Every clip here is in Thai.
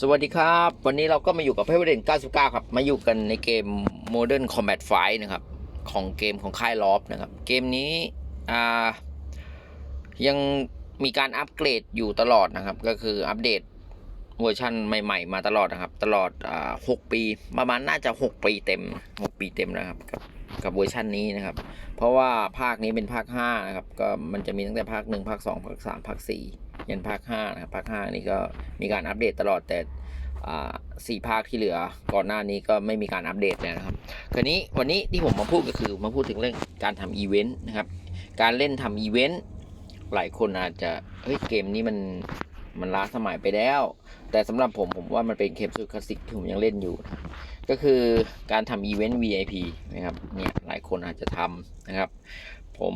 สวัสดีครับ วันนี้เราก็มาอยู่กับเพ v เ r น99 ครับ มาอยู่กันในเกม Modern Combat Fight นะครับ ของเกมของค่ายลอฟนะครับ เกมนี้อ่ายังมีการอัปเกรดอยู่ตลอดนะครับ ก็คืออัปเดตเวอร์ชันใหม่ ๆ มาตลอดนะครับ ตลอดอ่า6ปี ประมาณน่าจะ 6 ปีเต็ม 6 ปีเต็มนะครับกับกับเวอร์ชันนี้นะครับ เพราะว่าภาคนี้เป็นภาค 5 นะครับ ก็มันจะมีตั้งแต่ภาค 1 ภาค 2 ภาค 3 ภาค 4 ยันภาค5นะครับภาค5นี่ก็มีการอัปเดตตลอดแต่สี่ภาคที่เหลือก่อนหน้านี้ก็ไม่มีการอัปเดตเลยนะครับคราวนี้วันนี้ที่ผมมาพูดก็คือมาพูดถึงเรื่องการทำอีเวนต์นะครับ การเล่นทำอีเวนต์หลายคนอาจจะเฮ้ยเกมนี้มันมันล้าสมัยไปแล้ว แต่สำหรับผมผมว่ามันเป็นเกมสุดคลาสสิกที่ผมยังเล่นอยู่นะก็คือการทำอีเวนต์ VIP นะครับเนี่ยหลายคนอาจจะทำนะครับ ผม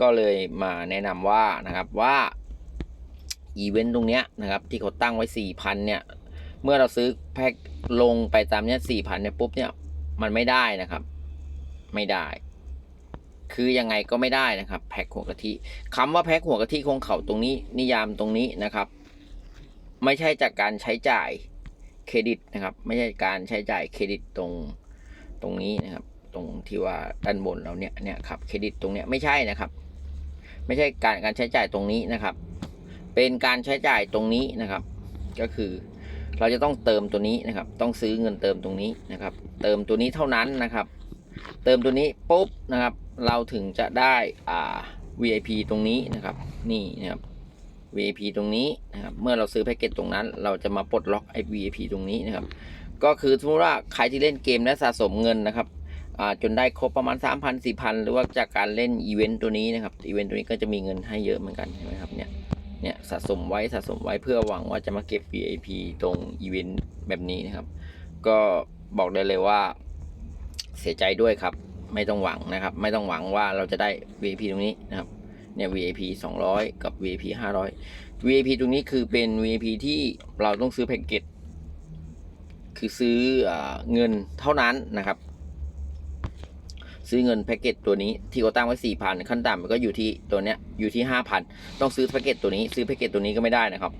ก็เลยมาแนะนำว่านะครับว่า อีเวนต์ตรงเนี้ยนะครับที่เขาตั้งไว้ 4,000 เนี่ย เมื่อเราซื้อแพ็คลงไปตามเนี้ยสี่พันเนี่ยปุ๊บเนี่ยมันไม่ได้นะครับ ไม่ได้ คือยังไงก็ไม่ได้นะครับ แพ็คหัวกะทิคำว่าแพ็คหัวกะทิของเขาตรงนี้ นิยามตรงนี้นะครับ ไม่ใช่จากการใช้จ่ายเครดิตนะครับ ไม่ใช่การใช้จ่ายเครดิตตรงตรงนี้นะครับ ตรงที่ว่าด้านบนเราเนี่ยเนี่ยครับเครดิตตรงเนี้ยไม่ใช่นะครับ ไม่ใช่การการใช้จ่ายตรงนี้นะครับ เป็นการใช้จ่ายตรงนี้นะครับ ก็คือเราจะต้องเติมตัวนี้นะครับ ต้องซื้อเงินเติมตรงนี้นะครับ เติมตัวนี้เท่านั้นนะครับ เติมตัวนี้ปุ๊บนะครับ เราถึงจะได้อ่า VIP ตรงนี้นะครับ นี่นะครับ VIP ตรงนี้นะครับ เมื่อเราซื้อแพ็กเกจตรงนั้น เราจะมาปลดล็อกไอ้ VIP ตรงนี้นะครับ ก็คือสมมติว่าใครที่เล่นเกมและสะสมเงินนะครับจนได้ครบประมาณ 3,000 4,000 หรือว่าจากการเล่นอีเวนต์ตัวนี้นะครับอีเวนต์ตัวนี้ก็จะมีเงินให้เยอะเหมือนกันใช่ไหมครับเนี่ย เนี่ยสะสมไว้สะสมไว้เพื่อหวังว่าจะมาเก็บ VIP ตรงอีเวนต์แบบนี้นะครับ ก็บอกได้เลยว่าเสียใจด้วยครับ ไม่ต้องหวังนะครับ ไม่ต้องหวังว่าเราจะได้ VIP ตรงนี้นะครับเนี่ย VIP 200 กับ VIP 500 VIP ตรงนี้คือเป็น VIP ที่เราต้องซื้อแพ็กเกจคือซื้ออเงินเท่านั้นนะครับ ซื้อเงินแพ็กเกจตัวนี้ที่เขาตั้งไว้สี่พันขั้นต่ำมันก็อยู่ที่ตัวเนี้ยอยู่ที่ห้าพันต้องซื้อแพ็กเกจตัวนี้ ซื้อแพ็กเกจตัวนี้ก็ไม่ได้นะครับ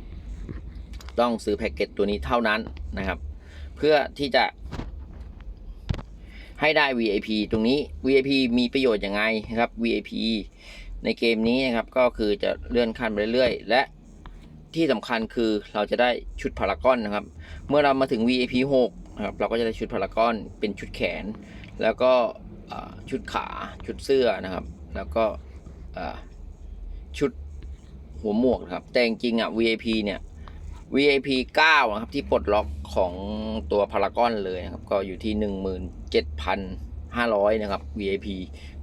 ต้องซื้อแพ็กเกจตัวนี้เท่านั้นนะครับ เพื่อที่จะให้ได้ VIP ตรงนี้ VIP มีประโยชน์ยังไงนะครับ VIP ในเกมนี้นะครับก็คือจะเลื่อนขั้นไปเรื่อยๆและที่สำคัญคือเราจะได้ชุดพารากอนนะครับ เมื่อเรามาถึง VIP 6นะครับเราก็จะได้ชุดพารากอนเป็นชุดแขน แล้วก็ ชุดขาชุดเสื้อนะครับ แล้วก็ชุดหัวหมวกนะครับ แต่จริงๆอะ VIP เนี่ย VIP 9นะครับที่ปลดล็อกของตัวพารากอนเลยนะครับ ก็อยู่ที่ 17,500 นะครับ VIP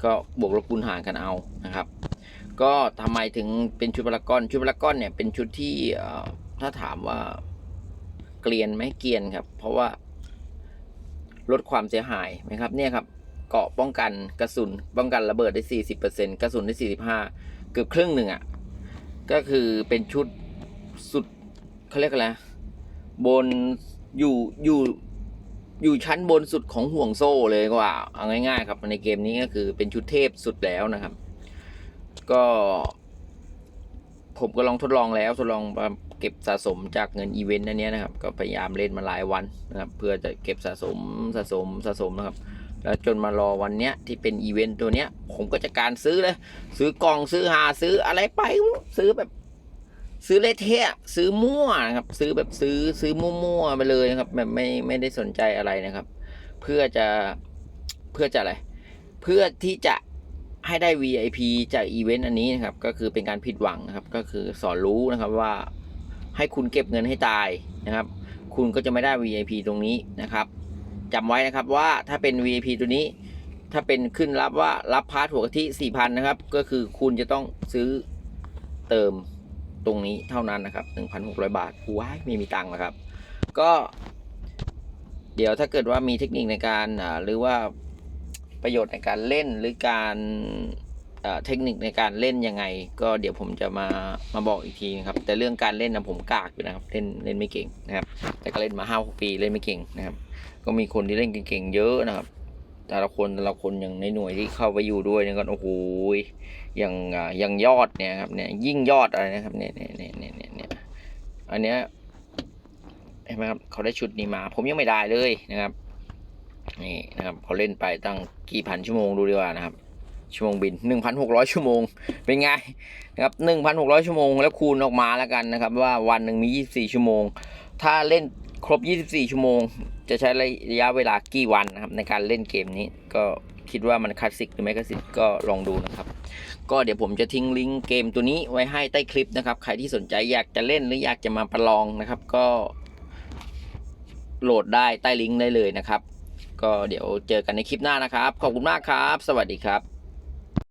ก็บวกลบคูณหารกันเอานะครับ ก็ทำไมถึงเป็นชุดพารากอน ชุดพารากอนเนี่ยเป็นชุดที่ถ้าถามว่าเกลียนไหมเกลียนครับ เพราะว่าลดความเสียหายนะครับเนี่ยครับ เกาะป้องกันกระสุนป้องกันระเบิดได้ 40%กระสุนได้ 45 เกือบครึ่งหนึ่งอะ่ะ ก็คือเป็นชุดสุดเขาเรียกอะไรบนอยู่อยู่อยู่ชั้นบนสุดของห่วงโซ่เลยก็ว่าเอาง่าย ๆ ครับในเกมนี้ก็คือเป็นชุดเทพสุดแล้วนะครับ ก็ ผมก็ลองทดลองแล้วทดลองมาเก็บสะสมจากเงินอีเวนต์อันเนี้ยนะครับ ก็พยายามเล่นมาหลายวันนะครับ เพื่อจะเก็บสะสมสะสมสะสมนะครับ แล้วจนมารอวันเนี้ยที่เป็นอีเวนต์ตัวเนี้ย ผมก็จะการซื้อเลย ซื้อกล่องซื้อหาซื้ออะไรไปซื้อแบบ ซื้อเลเทะซื้อมั่วครับ ซื้อแบบซื้อซื้อมั่วๆไปเลยครับ แบบไม่ไม่ได้สนใจอะไรนะครับ เพื่อจะเพื่อจะอะไร เพื่อที่จะให้ได้ VIP จากอีเวนต์อันนี้นะครับ ก็คือเป็นการผิดหวังนะครับ ก็คือสอนรู้นะครับว่าให้คุณเก็บเงินให้ตายนะครับ คุณก็จะไม่ได้ VIP ตรงนี้นะครับ จำไว้นะครับว่าถ้าเป็น VIP ตัวนี้ ถ้าเป็นขึ้นรับว่ารับพาร์ทหัวกะทิ4,000นะครับ ก็คือคุณจะต้องซื้อเติมตรงนี้เท่านั้นนะครับ 1,600 บาทว้ายไม่มีตังค์นะครับ ก็ เดี๋ยวถ้าเกิดว่ามีเทคนิคในการหรือว่าประโยชน์ในการเล่นหรือการ เทคนิคในการเล่นยังไง ก็เดี๋ยวผมจะมามาบอกอีกทีนะครับ แต่เรื่องการเล่นนะผมกากอยู่นะครับเล่นเล่นไม่เก่งนะครับ แต่ก็เล่นมาห้าปีเล่นไม่เก่งนะครับ ก็มีคนที่เล่นเก่งๆเยอะนะครับ แต่ละคนแต่ละคนอย่างในหน่วยที่เข้าไปอยู่ด้วยเนี่ยก็โอ้โหอย่างอย่างยอดเนี่ยครับเนี่ยยิ่งยอดอะไรนะครับเนี่ยเนี่ยเนี่ยเนี่ยเนี่ยอันเนี้ยช่ไหมครับเขาได้ชุดนี้มา ผมยังไม่ได้เลยนะครับนี่นะครับเขาเล่นไปตั้งกี่พันชั่วโมงดูดีกว่านะครับ ชั่วโมงบิน 1,600 ชั่วโมง เป็นไงนะครับ 1,600 ชั่วโมง แล้วคูณออกมาแล้วกันนะครับ ว่าวันหนึ่งมี 24 ชั่วโมง ถ้าเล่นครบ 24 ชั่วโมง จะใช้ระยะเวลากี่วันนะครับ ในการเล่นเกมนี้ก็คิดว่ามันคลาสสิกหรือไม่คลาสสิกก็ลองดูนะครับ ก็เดี๋ยวผมจะทิ้งลิงก์เกมตัวนี้ไว้ให้ใต้คลิปนะครับ ใครที่สนใจอยากจะเล่นหรืออยากจะมาประลองนะครับ ก็โหลดได้ใต้ลิงก์ได้เลยนะครับ ก็เดี๋ยวเจอกันในคลิปหน้านะครับ ขอบคุณมากครับ สวัสดีครับ